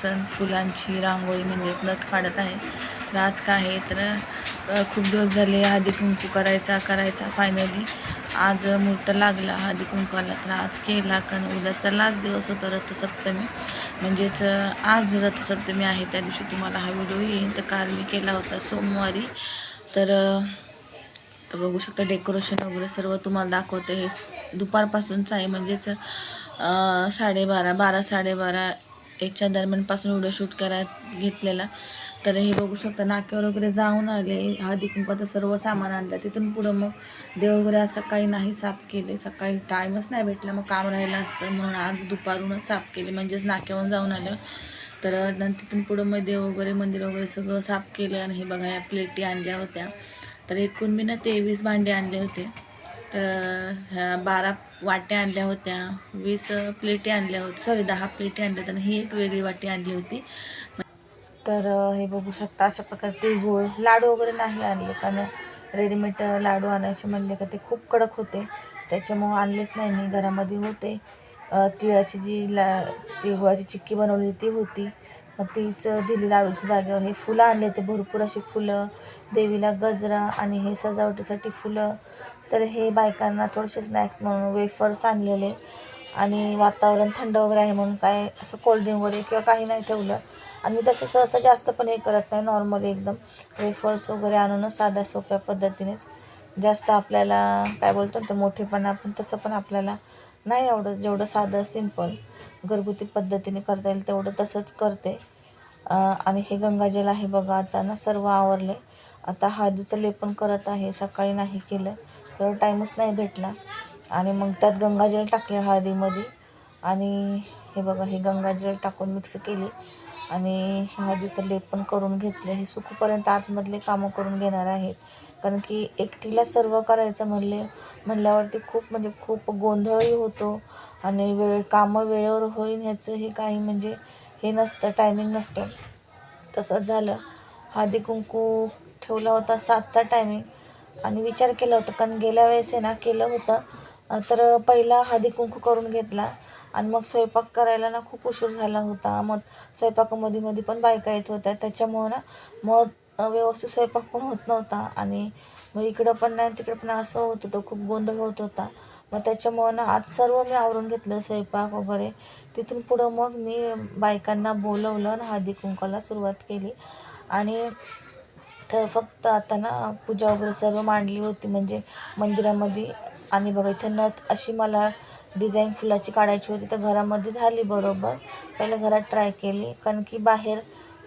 सण फुलांची रांगोळी म्हणजेच नथ काढत आहे. तर आज काय आहे? तर खूप दिवस झाले हळदी कुंकू करायचा करायचा फायनली आज मुहूर्त लागला हळदी कुंकूला तर आज केला कारण उद्याचा लास्ट दिवस होता रथसप्तमी. म्हणजेच आज रथसप्तमी आहे. त्या दिवशी तुम्हाला हा व्हिडिओ येईल तर काल मी केला होता सोमवारी. तर तर बघू शकता डेकोरेशन वगैरे सर्व तुम्हाला दाखवते. हे दुपारपासूनच आहे. म्हणजेच साडेबारा बारा साडेबारा एकच्या दरम्यानपासून व्हिडिओ शूट करा घेतलेला. तर हे बघू शकता नाक्यावर वगैरे जाऊन आले. हळदी कुंपाचं सर्व सामान आणलं. तिथून पुढं मग देव वगैरे असं काही नाही साफ केले. सकाळी टाईमच नाही भेटला. मग काम राहिलं असतं. म्हणून आज दुपारूनच साफ केले. म्हणजेच नाक्यावरून जाऊन आलं. तर नंतर तिथून पुढं मग देव वगैरे मंदिर वगैरे सगळं साफ केलं. आणि हे बघा या प्लेटी आणल्या होत्या. तर एकूण मी ना तेवीस भांडे आणले होते. तर ह्या बारा वाट्या आणल्या होत्या वीस प्लेटी आणल्या होत्या सॉरी दहा प्लेटी आणल्या होत्या आणि ही एक वेगळी वाटी आणली होती. तर हे बघू शकता अशा प्रकारे तिळगुळ लाडू वगैरे नाही आणले कारण रेडीमेड लाडू आणायचे म्हणले का ते खूप कडक होते. त्याच्यामुळं आणलेच नाही मी घरामध्ये होते. तिळाची जी ला तिळगुळाची चिक्की बनवली ती होती. मग तीच दिली लाडूच्या जागेवर. हे फुलं आणले ते भरपूर अशी फुलं देवीला गजरा आणि हे सजावटीसाठी फुलं. तर हे बायकांना थोडेसे स्नॅक्स म्हणून वेफर्स आणलेले. आणि वातावरण थंड वगैरे आहे म्हणून काय असं कोल्ड्रिंक वगैरे किंवा काही नाही ठेवलं. आणि मी तसं सहसा जास्त पण हे करत नाही नॉर्मली एकदम वेफर्स वगैरे आणूनच साध्या सोप्या पद्धतीनेच. जास्त आपल्याला काय बोलतो ना तर मोठेपणा पण तसं पण आपल्याला नाही आवडत. जेवढं साधं सिंपल घरगुती पद्धतीने करता येईल तेवढं तसंच करते. आणि हे गंगाजल आहे बघा आता ना सर्व आवरले. आता हळदीचं लेपन करत आहे सकाळी नाही केलं. तर टाईमच नाही भेटला. आणि मग त्यात गंगाजल टाकले हळदीमध्ये. आणि हे बघा हे गंगाजल टाकून मिक्स केली. आणि हळदीचं लेपन करून घेतलं. हे सुकूपर्यंत आतमधले कामं करून घेणार आहेत. कारण की एकटीला सर्व करायचं म्हणले म्हणल्यावरती खूप म्हणजे खूप गोंधळही होतो. आणि वेळ कामं वेळेवर होईन ह्याचं हे काही म्हणजे हे नसतं टायमिंग नसतं. तसंच झालं. हळदी कुंकू ठेवला होता सातचा टायमिंग आणि विचार केला होता कारण गेल्या वेळेस आहे ना केलं होतं. तर पहिला हळदी कुंकू करून घेतला आणि मग स्वयंपाक करायला ना खूप उशीर झाला होता. मग स्वयंपाकामध्ये मध्ये पण बायका येत होत्या. त्याच्यामुळं ना मग व्यवस्थित स्वयंपाक पण होत नव्हता. आणि मग इकडं पण नाही तिकडं पण असं होत होतं खूप गोंधळ होत होता. मग त्याच्यामुळं ना आज सर्व मी आवरून घेतलं स्वयंपाक वगैरे. तिथून पुढं मग मी बायकांना बोलवलं आणि हळदी कुंकाला सुरुवात केली. आणि तर फक्त आता ना पूजा वगैरे सर्व मांडली होती. म्हणजे मंदिरामध्ये आणि बघा इथं नथ अशी मला डिझाईन फुलाची काढायची होती. तर घरामध्ये झाली बरोबर. पहिलं घरात ट्राय केली. कारण की बाहेर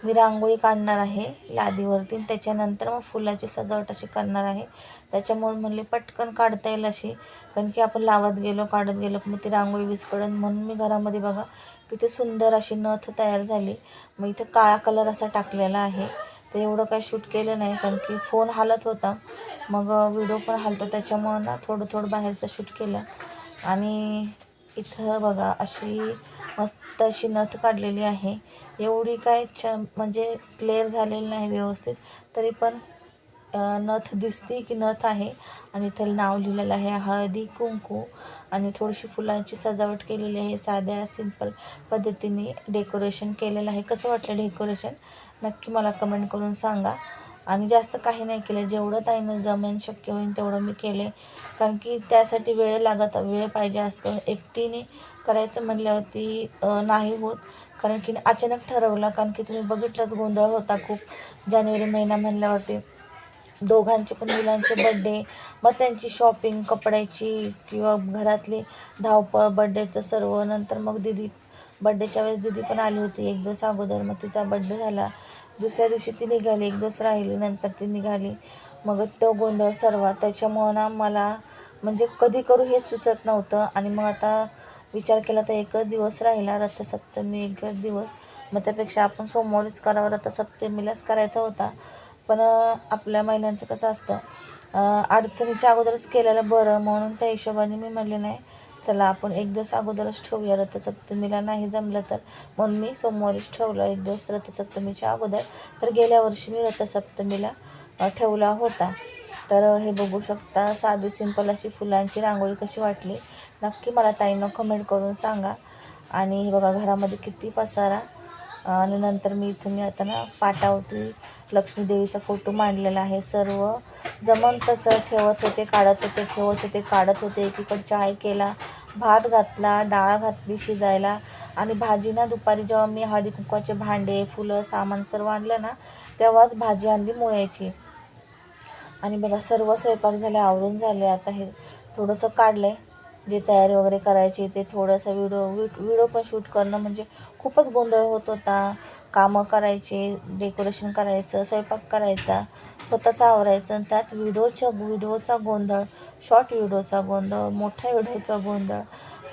मी रांगोळी काढणार आहे लादीवरती. आणि त्याच्यानंतर मग फुलाची सजावट अशी करणार आहे. त्याच्यामुळे म्हणले पटकन काढता येईल अशी. कारण की आपण लावत गेलो काढत गेलो मग ती रांगोळी विस्कडन म्हणून मी घरामध्ये बघा किती सुंदर अशी नथ तयार झाली. मग इथं काळा कलर असा टाकलेला आहे. तर एवढं काही शूट केलं नाही कारण की फोन हालत होता. मग व्हिडिओ पण हालतो त्याच्यामुळं ना थोडं थोडं बाहेरचं शूट केलं. आणि इथं बघा अशी मस्त अशी नथ काढलेली आहे. एवढी काय छ म्हणजे क्लिअर झालेली नाही व्यवस्थित तरी पण नथ दिसते की नथ आहे. आणि इथं नाव लिहिलेलं आहे हळदी कुंकू. आणि थोडीशी फुलांची सजावट केलेली आहे. साध्या सिंपल पद्धतीने डेकोरेशन केलेलं आहे. कसं वाटलं डेकोरेशन नक्की मला कमेंट करून सांगा. आणि जास्त काही नाही केलं. जेवढं ताईनं जमेन शक्य होईल तेवढं मी केले. कारण की त्यासाठी वेळ लागत वेळ पाहिजे असतो. एकटीने करायचं म्हटल्यावरती नाही होत. कारण की अचानक ठरवलं. कारण की तुम्ही बघितलंच गोंधळ होता खूप जानेवारी महिना म्हणल्यावरती. दोघांचे पण मुलांचे बड्डे मग त्यांची शॉपिंग कपड्याची किंवा घरातली धावपळ बड्डेचं सर्व. नंतर मग दिदी बड्डेच्या वेळेस दिदी पण आली होती एक दिवस अगोदर. मग तिचा बड्डे झाला. दुसऱ्या दिवशी ती निघाली एक दिवस राहिली. नंतर ती निघाली. मग तो गोंधळ सर्व त्याच्यामुळं ना मला म्हणजे कधी करू हे सुचत नव्हतं. आणि मग आता विचार केला तर एकच दिवस राहिला रथसप्तमी एकच दिवस. मग त्यापेक्षा आपण सोमवारीच करावं. रथसप्तमीलाच करायचा होता. पण आपल्या महिलांचं कसं असतं अडचणीच्या अगोदरच केलेलं बरं म्हणून त्या हिशोबाने मी म्हणले नाही चला आपण एक दिवस अगोदरच ठेवूया रथसप्तमीला नाही जमलं तर. म्हणून मी सोमवारीच ठेवलं एक दिवस रथसप्तमीच्या अगोदर. तर गेल्या वर्षी मी रथसप्तमीला ठेवला होता. तर हे बघू शकता साधी सिंपल अशी फुलांची रांगोळी कशी वाटली. नक्की मला ताईंना कमेंट करून सांगा. आणि हे बघा घरामध्ये किती पसारा आणि नंतर मी इथं मी आता ना पाटावरती लक्ष्मीदेवीचा फोटो मांडलेला आहे. सर्व जमन तसं ठेवत होते काढत होते ठेवत होते काढत होते. एकीकडे चाय केला भात घातला डाळ घातली शिजायला. आणि भाजी ना दुपारी जेव्हा मी हळदी कुंकवाचे भांडे फुलं सामान सर्व आणलं ना तेव्हाच भाजी आणली मुळ्याची. आणि बघा सर्व स्वयंपाक झाले आवरून झाले. आता हे थोडंसं काढलं आहे जे तयारी वगैरे करायची ते थोडंसं व्हिडिओ व्हिडिओ पण शूट करणं म्हणजे खूपच गोंधळ होत होता. कामं करायचे डेकोरेशन करायचं स्वयंपाक करायचा स्वतःचा आवरायचं आणि त्यात व्हिडिओच्या व्हिडिओचा गोंधळ शॉर्ट व्हिडिओचा गोंधळ मोठ्या व्हिडिओचा गोंधळ.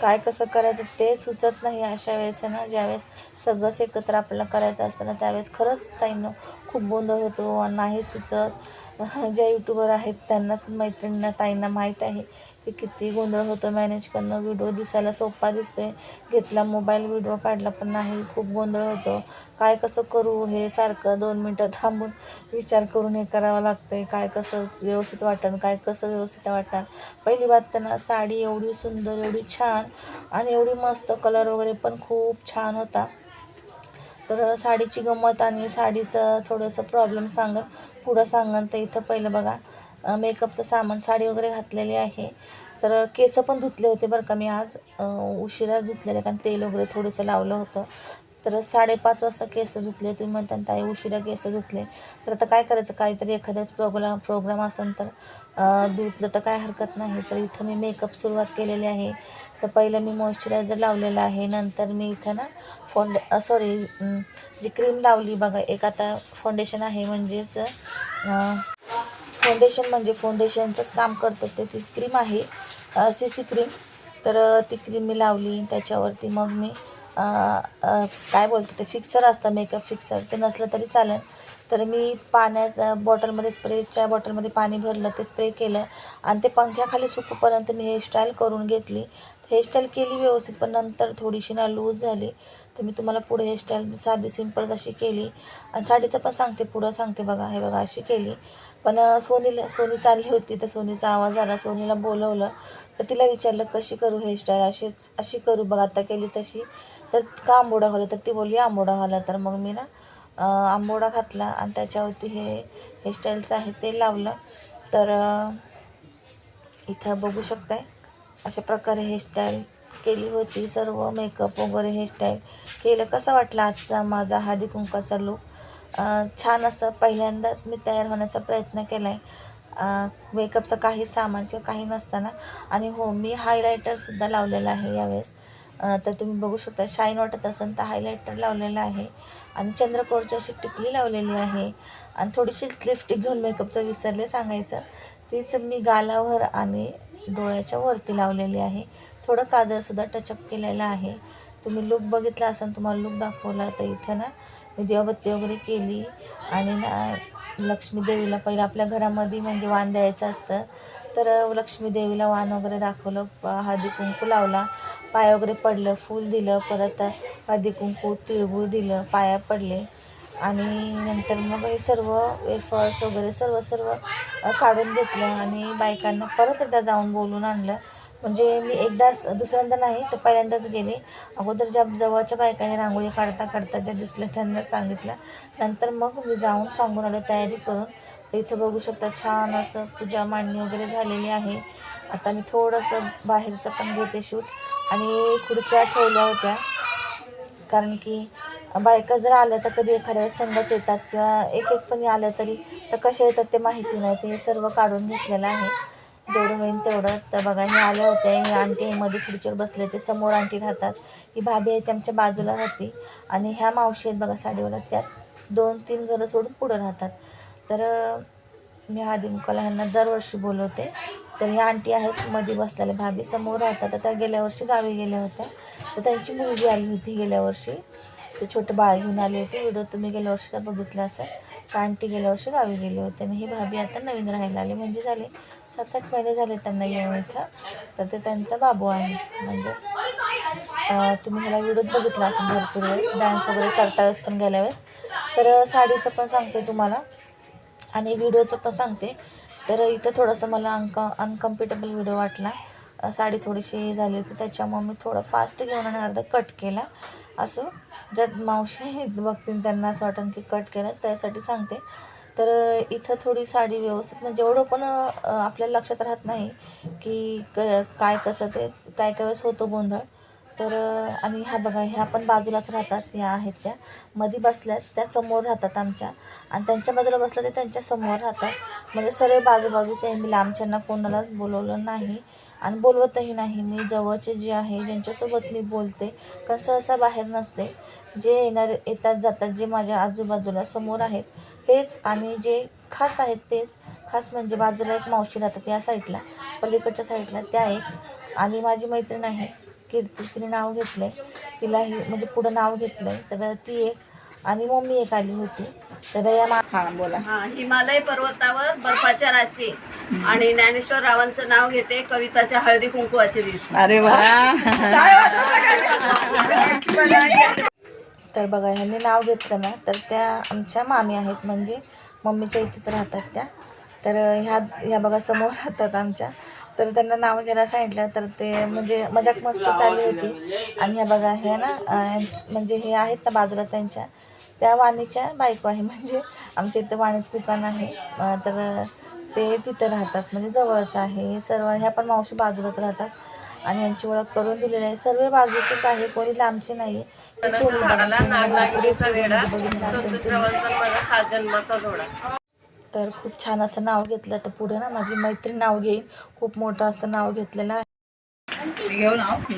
काय कसं करायचं ते सुचत नाही अशा वेळेस ना ज्यावेळेस सगळंच एकत्र आपल्याला करायचं असतं ना त्यावेळेस खरंच ताईनं खूप गोंधळ होतो नाही सुचत. ज्या यूट्यूबर आहेत त्यांनाच मैत्रिणींना ताईंना माहीत आहे की किती गोंधळ होतो मॅनेज करणं व्हिडिओ दिसायला सोपा दिसतो आहे घेतला मोबाईल व्हिडिओ काढला पण नाही. खूप गोंधळ होतो. काय कसं करू हे सारखं दोन मिनटं थांबून विचार करून हे करावं लागतं आहे काय कसं व्यवस्थित वाटण काय कसं व्यवस्थित वाटण पहिली बात त्यांना साडी एवढी सुंदर एवढी छान आणि एवढी मस्त कलर वगैरे पण खूप छान होता. तर साडीची गंमत आणि साडीचं थोडंसं प्रॉब्लेम सांगन. पुढं सांगन तर इथं पहिलं बघा मेकअपचं सामान साडी वगैरे घातलेली आहे. तर केस पण धुतले होते बरं का मी आज. उशिराच धुतलेले कारण तेल वगैरे थोडंसं लावलं होतं. तर साडेपाच वाजता केस धुतले तुम्ही म्हणता ताई उशिरा केस धुतले. तर आता काय करायचं? काहीतरी एखाद्याच प्रोग्राम प्रोग्राम असेल तर धुतलं तर काय हरकत नाही. तर इथं मी मेकअप सुरुवात केलेली आहे. तर पहिलं मी मॉइश्चरायझर लावलेलं आहे. नंतर मी इथं ना फाउंड सॉरी जी क्रीम लावली बघा एक आता फाउंडेशन आहे म्हणजेच फाउंडेशन म्हणजे फाउंडेशनचंच काम करतं ते. ती क्रीम आहे सी सी क्रीम तर ती क्रीम मी लावली. त्याच्यावरती मग मी काय बोलतो ते फिक्सर असतं मेकअप फिक्सर ते नसलं तरी चालेल. तर मी पाण्यात बॉटलमध्ये स्प्रेच्या बॉटलमध्ये पाणी भरलं ते स्प्रे केलं. आणि ते पंख्याखाली सुकूपर्यंत मी हेअरस्टाईल करून घेतली. हेअरस्टाईल केली व्यवस्थित पण नंतर थोडीशी ना लूज झाली. तर मी तुम्हाला पुढे हेअरस्टाईल साधी सिंपल अशी केली. आणि साडीचं पण सांगते पुढं सांगते बघा हे बघा अशी केली. पण सोनीला सोनी चालली होती तर सोनीचा आवाज आला सोनीला बोलवलं. तर तिला विचारलं कशी करू हेअरस्टाईल अशीच अशी करू बघा आता केली तशी. तर का आंबोडा घालू? तर ती बोलली आंबोडा घाला. तर मग मी ना आंबोडा घातला आणि त्याच्यावरती हे हेअरस्टाईलचं आहे ते लावलं. तर इथं बघू शकताय. अशा प्रकारे हेअरस्टाईल केली होती. सर्व मेकअप वगैरे हेअरस्टाईल केलं. कसं वाटलं आजचा माझा हादी कुंकाचा लूक छान असं पहिल्यांदाच मी तयार होण्याचा प्रयत्न केला आहे मेकअपचं काही सामान किंवा काही नसताना. आणि हो मी हायलायटरसुद्धा लावलेला आहे यावेळेस. तर तुम्ही बघू शकता शाईन वाटत असेल तर हायलायटर लावलेलं आहे. आणि चंद्रकोरची अशी टिकली लावलेली आहे. आणि थोडीशी लिपस्टिक घेऊन मेकअपचं विसरले सांगायचं. तीच मी गालावर आणि डोळ्याच्या वरती लावलेली आहे. थोडं काजळसुद्धा टचअप केलेलं आहे. तुम्ही लुक बघितला असाल तुम्हाला लुक दाखवला तर इथं ना मी देवबत्ती वगैरे केली आणि ना लक्ष्मी देवीला पहिलं आपल्या घरामध्ये म्हणजे वाण द्यायचं असतं. तर लक्ष्मी देवीला वाण वगैरे दाखवलं हळदी कुंकू लावला पाय वगैरे पडलं फूल दिलं परत हळदी कुंकू तिळगूळ दिलं पाया पडले. आणि नंतर मग हे सर्व वेफर्स वगैरे सर्व सर्व काढून घेतलं आणि बायकांना परत एकदा जाऊन बोलून आणलं. म्हणजे मी एकदाच दुसऱ्यांदा नाही तर पहिल्यांदाच गेले. अगोदर ज्या जवळच्या बायकांनी रांगोळी काढता काढता ज्या दिसल्या त्यांना सांगितलं. नंतर मग मी जाऊन सांगून आलं तयारी करून. तर इथं बघू शकता छान असं पूजा मांडणी वगैरे झालेली आहे. आता मी थोडंसं बाहेरचं पण घेते शूट. आणि खुर्च्या ठेवल्या होत्या. कारण की बायका जर आल्या तर कधी एखाद्या वेळेस संडच येतात किंवा एक एक पण आलं तरी तर कशा येतात ते माहिती नाही. ते सर्व काढून घेतलेलं आहे. जेवढं होईल तेवढं. तर बघा हे आल्या होत्या. हे आंटी हे मध्ये खुर्चीवर बसले ते समोर आंटी राहतात. ही भाभी आहे त्यांच्या बाजूला राहते. आणि ह्या मावशी आहेत बघा साडीवाला त्यात दोन तीन घरं सोडून पुढं राहतात. तर मी मुकाला ह्यांना दरवर्षी बोलवते. तर ह्या आंटी आहेत मध्ये बसलेल्या भाभी. समोर राहतात. तर त्या गेल्या वर्षी गावी गेल्या होत्या. तर त्यांची मुलगी आली होती गेल्या वर्षी. ते छोटे बाळ घेऊन आले होते. व्हिडिओ तुम्ही गेल्या वर्षीचा बघितला असेल. तर आंटी गेल्या वर्षी गावी गेले होते. आणि ही भाभी आता नवीन राहायला आली. म्हणजे झाले सात आठ महिने झाले त्यांना येऊन इथं. तर ते त्यांचा बाबू आहे. म्हणजे तुम्ही ह्याला व्हिडिओत बघितला असेल भरपूर वेळेस. डान्स वगैरे करता वेळेस पण गेल्या वेळेस. तर साडीचं पण सांगते तुम्हाला. आणि व्हिडिओचं पण सांगते. तर इथं थोडंसं मला अनक अनकम्फर्टेबल व्हिडिओ वाटला. साडी थोडीशी झाली होती त्याच्यामुळे मी थोडं फास्ट घेऊन आणि अर्धा कट केला. असो जर मावशी बघतील त्यांना असं वाटेल की कट केलं त्यासाठी सांगते. तर इथं थोडी साडी व्यवस्थित म्हणजे एवढं पण आपल्याला लक्षात राहत नाही की क काय कसं ते काय काय वेळेस होतो गोंधळ. तर आणि ह्या बघा ह्या पण बाजूलाच राहतात ह्या आहेत त्या. मध्ये बसल्यात त्या समोर राहतात आमच्या. आणि त्यांच्या बाजूला बसल्या ते त्यांच्यासमोर राहतात. म्हणजे सर्व बाजूबाजूच्या मी लांबच्यांना कोणालाच बोलवलं नाही. आणि बोलवतही नाही. मी जवळचे जे आहे ज्यांच्यासोबत मी बोलते कारण सहसा बाहेर नसते. जे येणारे येतात जातात जे माझ्या आजूबाजूला समोर आहेत तेच आणि जे खास आहेत तेच. खास म्हणजे बाजूला एक मावशी राहतात या साईडला. पलीकडच्या साईडला त्या एक. आणि माझी मैत्रीण आहे. कीर्ती तिने नाव घेतलं आहे तिलाही म्हणजे पुढं नाव घेतलं आहे तर ती एक आणि मम्मी एक आली होती. तर या मा हां बोला. हा हिमालय पर्वतावर बर्फाच्या राशी आणि ज्ञानेश्वर रावांचं नाव घेते कविताच्या हळदी कुंकुवाच्या दिवशी. अरे वा. तर बघा ह्यांनी नाव घेतलं ना तर त्या आमच्या मामी आहेत. म्हणजे मम्मीच्या इथेच राहतात त्या. तर ह्या ह्या बघा समोर राहतात आमच्या. तर त्यांना नाव घ्यायला सांगितलं तर ते म्हणजे मजाक मस्त चालली होती. आणि ह्या बघा ह्या ना म्हणजे हे आहेत ना बाजूला त्यांच्या. त्या वाणीच्या बायको आहे म्हणजे आमच्या इथं वाणीचं दुकान आहे. तर ते तिथं राहतात म्हणजे जवळच आहे. सर्व ह्या पण मावशी बाजूलाच राहतात. आणि यांची ओळख करून दिलेली आहे. सर्व बाजूचेच आहे कोणी लांबचे नाही सोडून बघितलं सात जन्माचा जोडा. तर खूप छान असं नाव घेतलं. तर पुढे ना माझी मैत्रीण नाव घेईन. खूप मोठं असं नाव घेतलेलं आहे. घेऊ नाव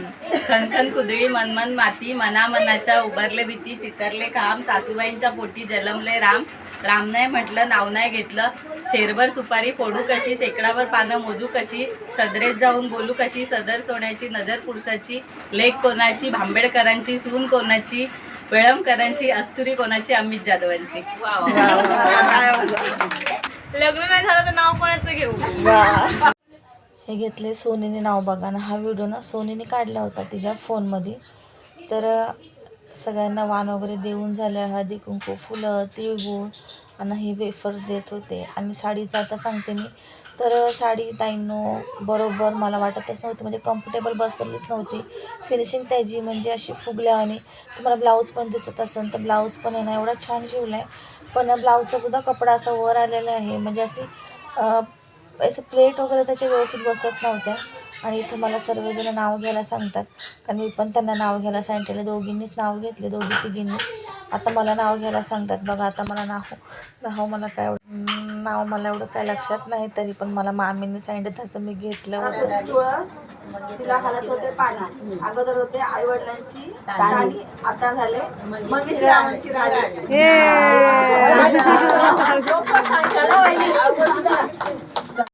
खनखन कुदळी मनमन माती मना मनाच्या उभारले भीती चितरले काम सासूबाईंच्या पोटी जलमले राम. राम नाही म्हटलं नाव नाही घेतलं. शेरभर सुपारी फोडू कशी शेकडावर पानं मोजू कशी सदरेत जाऊन बोलू कशी सदर सोन्याची नजर पुरुषाची लेख कोणाची भांबेडकरांची सून कोणाची वेळमकरांची अस्तुरी कोणाची? अमित जाधवांची. लग्न नाही झालं तर नाव कोणाचं घेऊ? हे घेतले सोनीने नाव बघा ना. हा व्हिडिओ ना सोनीने काढला होता तिच्या फोनमध्ये. तर सगळ्यांना वाण वगैरे देऊन झाल्या हळदी कुंकू फुलं तिळगुळ आणि हे वेफर्स देत होते. आणि साडीचं आता सांगते मी. तर साडी ताईनो बरोबर मला वाटतच नव्हती. म्हणजे कम्फर्टेबल बसलीच नव्हती. फिनिशिंग त्याची म्हणजे अशी फुगल्यावाने तुम्हाला ब्लाऊज पण दिसत असेल तर ब्लाऊज पण आहे ना एवढा छान शिवला आहे पण ब्लाऊजचासुद्धा कपडा असा वर आलेला आहे. म्हणजे अशी असं प्लेट वगैरे त्याच्या व्यवस्थित बसत नव्हत्या. आणि इथं मला सर्वजण नाव घ्यायला सांगतात. कारण मी पण त्यांना नाव घ्यायला सांगितलेलं. दोघींनीच नाव घेतले. दोघी तिघींनी. आता मला नाव घ्यायला सांगतात. बघा आता मला नाव नाव मला काय नाव मला एवढं काय लक्षात नाही तरी पण मला मामींनी सांगितलं तसं मी घेतलं होतं. तिला हालत होते पाणी अगोदर होते आई वडिलांची आता झाले राणी.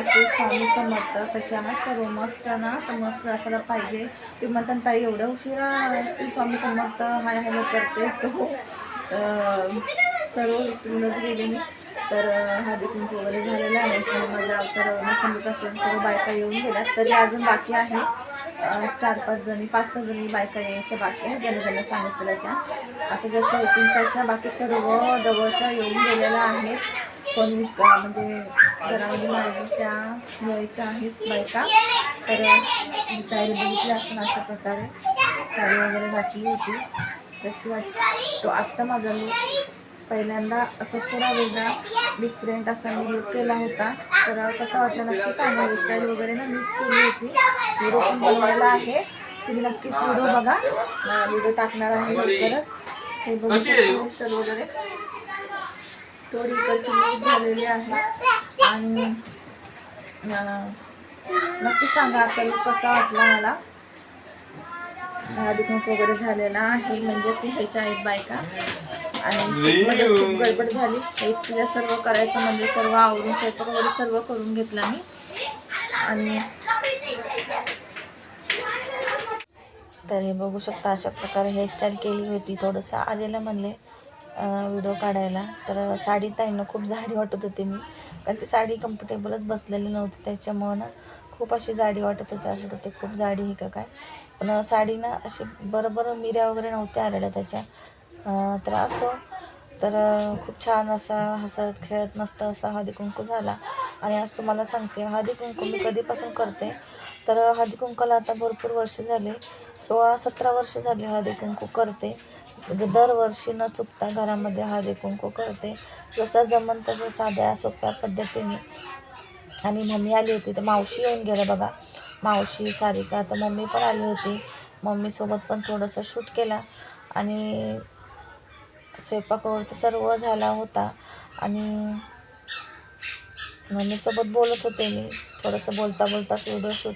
श्री स्वामी समर्थ कशा आहात? सर्व मस्त ना? तर मस्त असायला पाहिजे. ते म्हणतात ताई एवढ्या उशिरा श्री स्वामी समर्थ हाय हॅलो करतेस तो. सर्व विसरूनच गेले मी तर हा हळदी वगैरे झालेला आहे. मला तर समजत असेल सर्व बायका येऊन गेल्यात. तरी अजून बाकी आहे. चार पाच जणी पाच सहा जणी बायका यायच्या बाकी आहेत. ज्यांना त्यांना सांगितलेलं त्या. आता जशा होतील तशा बाकी सर्व जवळच्या येऊन गेलेल्या आहेत. कोणी म्हणजे घरामध्ये माझ्या त्या यायच्या आहेत बायका. तर मी तयारी बघितली असं अशा प्रकारे. साडी वगैरे घातली होती. तशी वाट तो आजचा माझा पहिल्यांदा असं थोडा वेगळा डिफरंट असा मी लूक केला होता. तर कसा वाटला नक्की सांगा. स्टाईल वगैरे ना मीच केली होती. व्हिडिओ पण बनवलेला आहे. तुम्ही नक्कीच व्हिडिओ बघा. व्हिडिओ टाकणार आहे लवकरच हे बघू पोस्टर वगैरे थोडी लूक झालेली आहे. आणि नक्की सांगा लूक कसा वाटला मला. कुंकू वगैरे झालेला आहे म्हणजेच ह्याच्या आहेत बायका. आणि खूप गडबड झाली. एकटीला सर्व करायचं म्हणजे सर्व आवरून स्वयंपाक वगैरे सर्व करून घेतला मी. आणि तर हे बघू शकता अशा प्रकारे हेअरस्टाईल केली होती. थोडंसं आलेलं म्हणले. व्हिडिओ काढायला. तर साडी ताईनं खूप जाडी वाटत होती मी. कारण ती साडी कम्फर्टेबलच बसलेली नव्हती. त्याच्यामुळं ना खूप अशी जाडी वाटत होती. असं होते खूप जाडी ही का काय? पण साडी ना अशी बरोबर मिऱ्या वगैरे नव्हत्या आलेल्या त्याच्या. तर असो. तर खूप छान असा हसत खेळत मस्त असा हळदी कुंकू झाला. आणि आज तुम्हाला सांगते हळदी कुंकू मी कधीपासून करते? तर हळदी कुंकूला आता भरपूर वर्ष झाले. सोळा सतरा वर्ष झाली हळदी कुंकू करते. म्हणजे दरवर्षी न चुकता घरामध्ये हळदी कुंकू करते. जसं जमन तसं साध्या सोप्या पद्धतीने. आणि मम्मी आली होती तर मावशी येऊन गेलं बघा. मावशी सारिका तर मम्मी पण आली होती. मम्मीसोबत पण थोडंसं शूट केला. आणि स्वयंपाकावर तर सर्व झाला होता. आणि मम्मीसोबत बोलत होते मी. थोडंसं बोलता बोलताच व्हिडिओ शूट